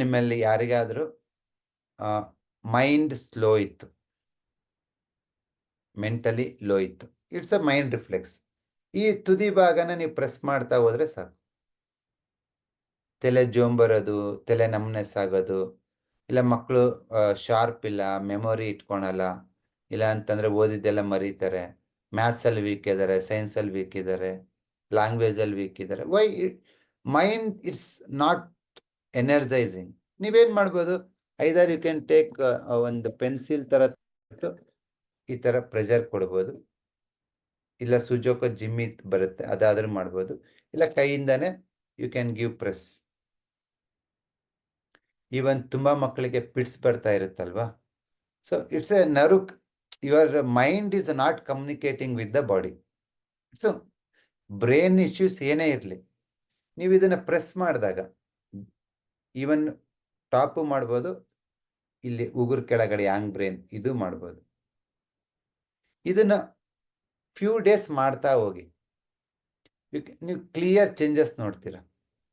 ನಿಮ್ಮಲ್ಲಿ ಯಾರಿಗಾದರೂ mind slow ಇತ್ತು. ಮೆಂಟಲಿ ಲೋ ಇತ್ತು. ಇಟ್ಸ್ ಅ ಮೈಂಡ್ ರಿಫ್ಲೆಕ್ಸ್ ಈ ತುದಿ ಭಾಗನ ನೀವು ಪ್ರೆಸ್ ಮಾಡ್ತಾ ಹೋದ್ರೆ ಸಾಕು. ತಲೆ ಜೋಂಬರೋದು ತಲೆ ನಮ್ನೆಸ್ ಆಗೋದು, ಇಲ್ಲ ಮಕ್ಕಳು ಶಾರ್ಪ್ ಇಲ್ಲ ಮೆಮೊರಿ ಇಟ್ಕೊಳಲ್ಲ, ಇಲ್ಲ ಅಂತಂದ್ರೆ ಓದಿದ್ದೆಲ್ಲ ಮರೀತಾರೆ ಮ್ಯಾಥ್ಸ್ ಅಲ್ಲಿ ವೀಕ್ ಇದ್ದಾರೆ ಸೈನ್ಸ್ ಅಲ್ಲಿ ವೀಕ್ ಇದ್ದಾರೆ ಲ್ಯಾಂಗ್ವೇಜ್ ಅಲ್ಲಿ ವೀಕ್ ಇದ್ದಾರೆ. Why mind it's not energising ನೀವೇನ್ ಮಾಡ್ಬೋದು? ಐದರ್ ಯು ಕ್ಯಾನ್ ಟೇಕ್ ಒಂದು ಪೆನ್ಸಿಲ್ ತರ ಈ ತರ ಪ್ರೆಷರ್ ಕೊಡ್ಬೋದು. ಇಲ್ಲ ಸುಜೋಕ ಜಿಮ್ಮಿ ಬರುತ್ತೆ, ಅದಾದ್ರೂ ಮಾಡ್ಬೋದು. ಇಲ್ಲ ಕೈಯಿಂದಾನೆ you can give press even ತುಂಬಾ ಮಕ್ಕಳಿಗೆ ಪಿಟ್ಸ್ ಬರ್ತಾ ಇರುತ್ತಲ್ವಾ? So it's a ನರುಕ್ your mind is not communicating with the body so brain issues ಏನೇ ಇರಲಿ ನೀವು ಇದನ್ನ ಪ್ರೆಸ್ ಮಾಡಿದಾಗ ಈವನ್ ಟಾಪು ಮಾಡ್ಬೋದು, ಇಲ್ಲಿ ಉಗುರು ಕೆಳಗಡೆ ಯಾಂಗ್ ಬ್ರೇನ್ ಇದು ಮಾಡ್ಬೋದು. ಇದನ್ನ ಫ್ಯೂ ಡೇಸ್ ಮಾಡ್ತಾ ಹೋಗಿ. ನೀವು ಕ್ಲಿಯರ್ ಚೇಂಜಸ್ ನೋಡ್ತೀರಾ.